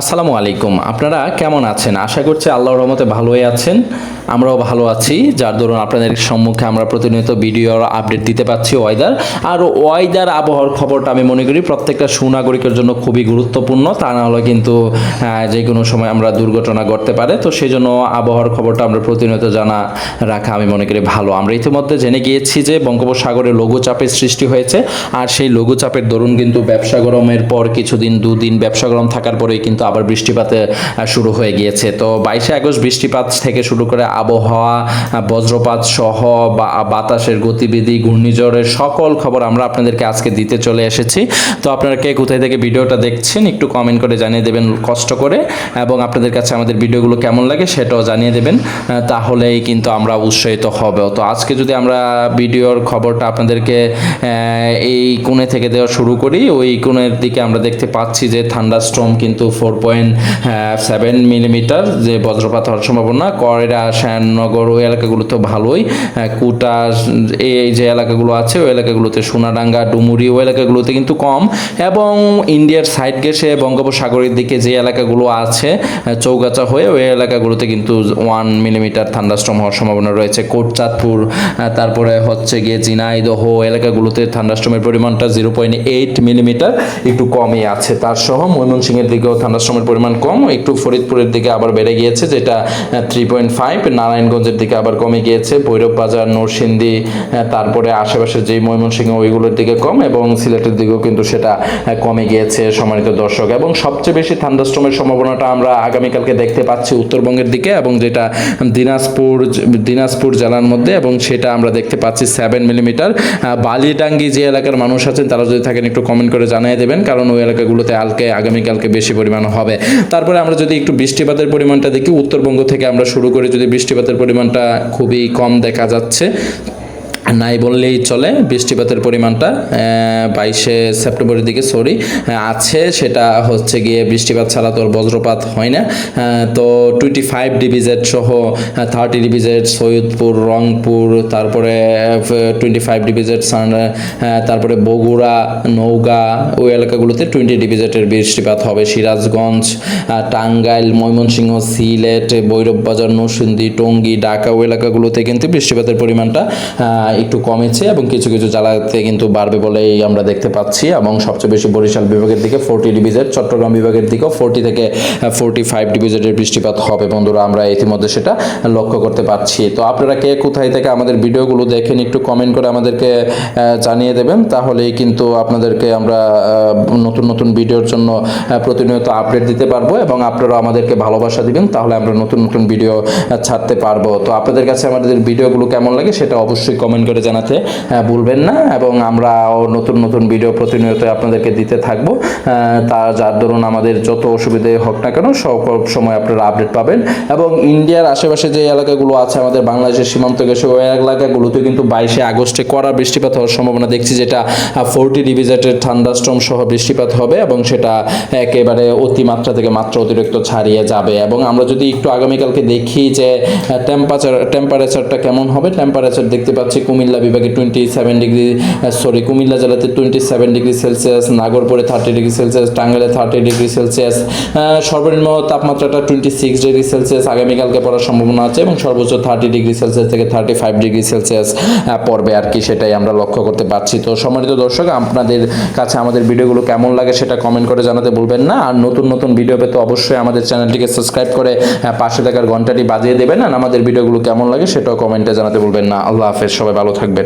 আসসালামু আলাইকুম। আপনারা কেমন আছেন? আশা করছি আল্লাহর রহমতে ভালোই আছেন। আমরাও ভালো আছি। যার দরুন আপনাদের সম্মুখে আমরা প্রতিনিয়ত ভিডিওর আপডেট দিতে পাচ্ছি ওয়েদার আর ওয়েদার আবহাওয়ার খবরটা আমি মনে করি প্রত্যেকটা সুনাগরিকের জন্য খুবই গুরুত্বপূর্ণ। তা না হলে কিন্তু যে কোনো সময় আমরা দুর্ঘটনা ঘটতে পারে। তো সেই জন্য আবহাওয়ার খবরটা আমরা প্রতিনিয়ত জানা রাখা আমি মনে করি ভালো। আমরা ইতিমধ্যে জেনে গিয়েছি যে বঙ্গোপসাগরে লঘুচাপের সৃষ্টি হয়েছে। আর সেই লঘুচাপের দরুন কিন্তু ব্যবসা গরমের পর কিছুদিন, দুদিন ব্যবসা গরম থাকার পরেই কিন্তু আবার বৃষ্টিপাতে শুরু হয়ে গিয়েছে। তো বাইশে আগস্ট বৃষ্টিপাত থেকে শুরু করে আবহাওয়া বজ্রপাত সহ বাতাসের গতিবিধি, ঘূর্ণিঝড়ের সকল খবর আমরা আপনাদেরকে আজকে দিতে চলে এসেছি। তো আপনারা কে কোথায় থেকে ভিডিওটা দেখছেন, একটু কমেন্ট করে জানিয়ে দেবেন কষ্ট করে এবং আপনাদের কাছে আমাদের ভিডিওগুলো কেমন লাগে সেটাও জানিয়ে দেবেন তাহলেই কিন্তু আমরা উৎসাহিত হবে। তো আজকে যদি আমরা ভিডিওর খবরটা আপনাদেরকে এই কোণে থেকে দেওয়া শুরু করি, ওই কোণের দিকে আমরা দেখতে পাচ্ছি যে থান্ডারস্ট্রম কিন্তু ফোর পয়েন্ট সেভেন মিলিমিটার যে বজ্রপাত হওয়ার সম্ভাবনা। কয়রা শ্যাননগর ওই এলাকাগুলো তো ভালোই। কুটা এই যে এলাকাগুলো আছে, ওই এলাকাগুলোতে সোনাডাঙ্গা, ডুমুরি ওই এলাকাগুলোতে কিন্তু কম। এবং ইন্ডিয়ার সাইড গেসে বঙ্গোপসাগরের দিকে যে এলাকাগুলো আছে চৌগাছা হয়ে ওই এলাকাগুলোতে কিন্তু ওয়ান মিলিমিটার থান্ডাস্ট্রম হওয়ার সম্ভাবনা রয়েছে। কোটচাঁদপুর তারপরে হচ্ছে গিয়ে ঝিনাইদহ এলাকাগুলোতে থান্ডাস্ট্রমের পরিমাণটা জিরো পয়েন্ট এইট মিলিমিটার একটু কমই আছে। তার সহ ময়মনসিংহের দিকেও থান্ডাস্ট্রমের পরিমাণ কম, একটু ফরিদপুরের দিকে আবার বেড়ে গিয়েছে, যেটা থ্রি পয়েন্ট ফাইভ নারায়ণগঞ্জের দিকে আবার কমে গিয়েছে, ভৈরব বাজার, নরসিংদী তারপরে আশেপাশে যে ময়মনসিংহ, ওইগুলোর দিকে কম এবং সিলেটের দিকেও কিন্তু সেটা কমে গিয়েছে সম্মানিত দর্শক। এবং সবচেয়ে বেশি থান্ডাস্ট্রমের সম্ভাবনাটা আমরা আগামীকালকে দেখতে পাচ্ছি উত্তরবঙ্গের দিকে এবং যেটা দিনাজপুর দিনাজপুর জেলার মধ্যে এবং সেটা আমরা দেখতে পাচ্ছি সেভেন মিলিমিটার বালিডাঙ্গি যে এলাকার মানুষ আছেন, তারা যদি থাকেন একটু কমেন্ট করে জানিয়ে দেবেন, কারণ ওই এলাকাগুলোতে আলকে, আগামীকালকে বেশি পরিমাণ হবে। তারপরে আমরা যদি একটু বৃষ্টিপাতের পরিমাণটা দেখি, উত্তরবঙ্গ থেকে আমরা শুরু করে যদি বৃষ্টিপাতের পরিমাণটা খুবই কম দেখা যাচ্ছে নাই বললেই চলে, বৃষ্টিপাতের পরিমাণটা বাইশে সেপ্টেম্বরের দিকে সরি আছে, সেটা হচ্ছে গিয়ে বৃষ্টিপাত ছাড়া তোর বজ্রপাত হয় না। তো টোয়েন্টি ফাইভ ডিভিজেড সহ থার্টি ডিভিজেড সৈয়দপুর, রংপুর, তারপরে টোয়েন্টি ফাইভ ডিভিজেড তারপরে বগুড়া নৌগা ওই এলাকাগুলোতে টোয়েন্টি ডিভিজেটের বৃষ্টিপাত হবে। সিরাজগঞ্জ টাঙ্গাইল, ময়মনসিংহ, সিলেট ভৈরব বাজার নরসিংদী, টঙ্গী, ঢাকা, ওই এলাকাগুলোতে কিন্তু বৃষ্টিপাতের পরিমাণটা একটু কমেছে এবং কিছু কিছু জেলাতে কিন্তু বাড়বে বলেই আমরা দেখতে পাচ্ছি এবং সবচেয়ে বেশি বরিশাল বিভাগের দিকে ফোরটি ডিভিজেট চট্টগ্রাম বিভাগের দিকেও ফোরটি থেকে ফোরটি ফাইভ ডিভিজেটের বৃষ্টিপাত হবে বন্ধুরা। আমরা ইতিমধ্যে সেটা লক্ষ্য করতে পারছি। তো আপনারা কে কোথায় থেকে আমাদের ভিডিওগুলো দেখেন একটু কমেন্ট করে আমাদেরকে জানিয়ে দেবেন। তাহলেই কিন্তু আপনাদেরকে আমরা নতুন নতুন ভিডিওর জন্য প্রতিনিয়ত আপডেট দিতে পারব এবং আপনারা আমাদেরকে ভালোবাসা দিবেন। তাহলে আমরা নতুন নতুন ভিডিও ছাড়তে পারব। তো আপনাদের কাছে আমাদের ভিডিওগুলো কেমন লাগে সেটা অবশ্যই কমেন্ট করে জানাতে ভুলবেন না এবং আমরা নতুন নতুন ভিডিও প্রতিনিয়ত আপনাদেরকে দিতে থাকব। তা যার দরুন আমাদের যত অসুবিধে হোক না কেন, সকল সময় আপনারা আপডেট পাবেন। এবং ইন্ডিয়ার আশেপাশে যে এলাকাগুলো আছে, আমাদের বাংলাদেশের সীমান্ত গেছে ওই এলাকাগুলোতে কিন্তু বাইশে আগস্টে কড়া বৃষ্টিপাত হওয়ার সম্ভাবনা দেখছি, যেটা ফোরটি ডিভিজেটের ঠান্ডাস্ট্রম সহ বৃষ্টিপাত হবে এবং সেটা একেবারে অতিমাত্রা থেকে মাত্রা অতিরিক্ত ছাড়িয়ে যাবে। এবং আমরা যদি একটু আগামীকালকে দেখি যে টেম্পারেচার টেম্পারেচারটা কেমন হবে টেম্পারেচার দেখতে পাচ্ছি কুমিল্লা বিভাগে twenty seven degree sorry Cumilla জেলাতে টোয়েন্টি সেভেন ডিগ্রি সেলসিয়াস নাগরপুরে থার্টি ডিগ্রি সেলসিয়াস টাঙ্গাইলে থার্টি ডিগ্রি সেলসিয়াস সর্বনিম্ন তাপমাত্রাটা টোয়েন্টি সিক্স ডিগ্রি সেলসিয়াস আগামীকালকে পড়ার সম্ভাবনা আছে এবং সর্বোচ্চ থার্টি ডিগ্রি সেলসিয়াস থেকে থার্টি ফাইভ ডিগ্রি সেলসিয়াস পড়বে আর কি, সেটাই আমরা লক্ষ্য করতে পারছি। তো সম্মানিত দর্শক, আপনাদের কাছে আমাদের ভিডিওগুলো কেমন লাগে সেটা কমেন্ট করে জানাতে ভুলবেন না। আর নতুন নতুন ভিডিও পেতে অবশ্যই আমাদের চ্যানেলটিকে সাবস্ক্রাইব করে পাশে থাকার ঘন্টাটি বাজিয়ে দেবেন। আর আমাদের ভিডিওগুলো কেমন লাগে সেটাও কমেন্টে জানাতে ভুলবেন না। আল্লাহ হাফেজ, সবাই ভালো থাকবেন